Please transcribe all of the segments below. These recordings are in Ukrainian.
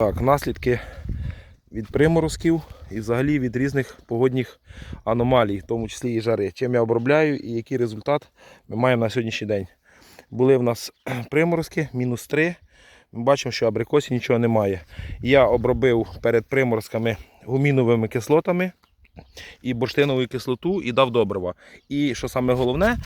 Так, наслідки від приморозків і взагалі від різних погодних аномалій, в тому числі і жари. Чим я обробляю і який результат ми маємо на сьогоднішній день. Були в нас приморозки, мінус 3. Ми бачимо, що абрикосі нічого немає. Я обробив перед приморозками гуміновими кислотами і бурштинову кислоту і дав добрива. І що саме головне,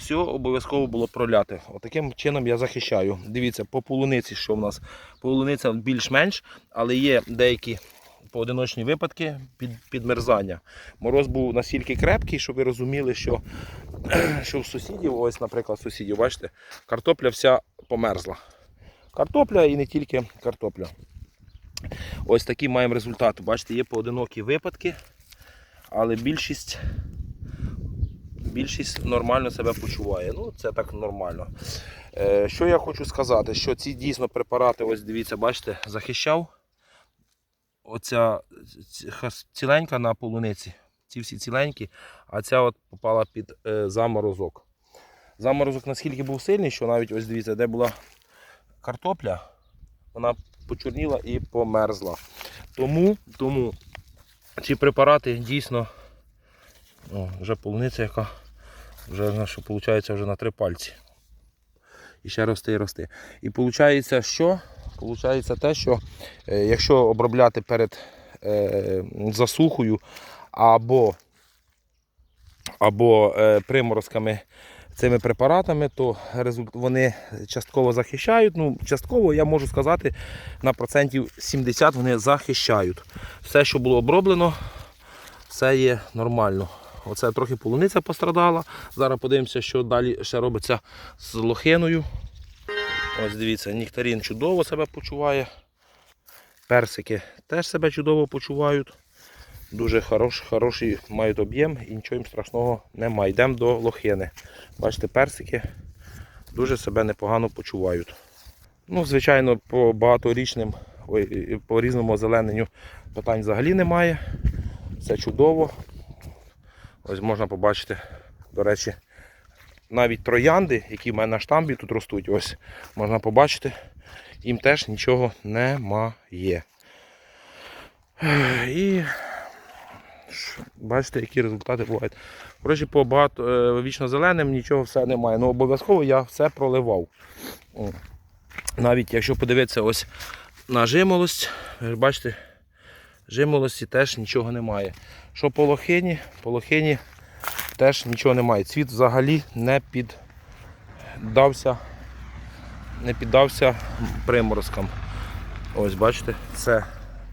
все обов'язково було проляти. Отаким чином я захищаю. Дивіться, по полуниці, що в нас. Полуниця більш-менш, але є деякі поодиночні випадки під, підмерзання. Мороз був настільки крепкий, щоб ви розуміли, що, що в сусідів, ось, наприклад, сусідів, бачите, картопля вся померзла. Картопля і не тільки картопля. Ось такі маємо результати. Бачите, є поодинокі випадки, але більшість більшість нормально себе почуває. Ну, це так нормально. Е, що я хочу сказати, що ці дійсно препарати, ось дивіться, бачите, захищав. Оця ціленька на полуниці. Ці всі ціленькі, а ця от попала під е, заморозок. Заморозок наскільки був сильний, що навіть ось дивіться, де була картопля, вона почорніла і померзла. Тому, тому ці препарати дійсно о, вже полуниця, яка вже що виходить вже на три пальці. І ще росте і росте. І виходить, що? Получається те, що е, якщо обробляти перед е, засухою або, або е, приморозками цими препаратами, то вони частково захищають. Ну, частково я можу сказати, на процентів 70 вони захищають. Все, що було оброблено, все є нормально. Оце трохи полуниця пострадала. Зараз подивимося, що далі ще робиться з лохиною. Ось дивіться, нектарин чудово себе почуває. Персики теж себе чудово почувають. Дуже хорош, хороший мають об'єм і нічого їм страшного немає. Йдемо до лохини. Бачите, персики дуже себе непогано почувають. Ну, звичайно, по багаторічним, по різному озелененню питань взагалі немає. Все чудово. Ось можна побачити, до речі, навіть троянди, які в мене на штамбі тут ростуть, ось можна побачити, їм теж нічого немає. І бачите, які результати бувають. Коротше, по багато е, вічно зеленим нічого все немає. Ну обов'язково я все проливав. Навіть якщо подивитися ось на жимолость, бачите, жимолості теж нічого немає. Що по лохині, по лохині теж нічого немає. Цвіт взагалі не піддався, не піддався приморозкам. Ось бачите, це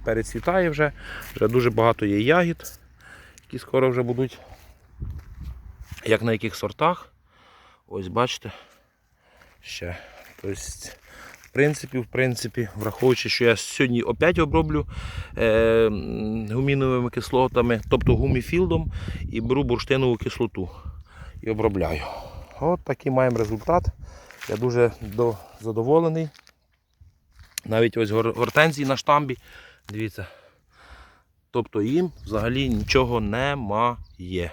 перецвітає вже, вже дуже багато є ягід, які скоро вже будуть. Як на яких сортах. Ось бачите. Ще. Тобто, принципі, в принципі, враховуючи, що я сьогодні опять оброблю е, гуміновими кислотами, тобто гуміфілдом, і беру бурштинову кислоту і обробляю. От такий маємо результат. Я дуже до, задоволений. Навіть ось гортензії на штамбі. Дивіться. Тобто їм взагалі нічого немає.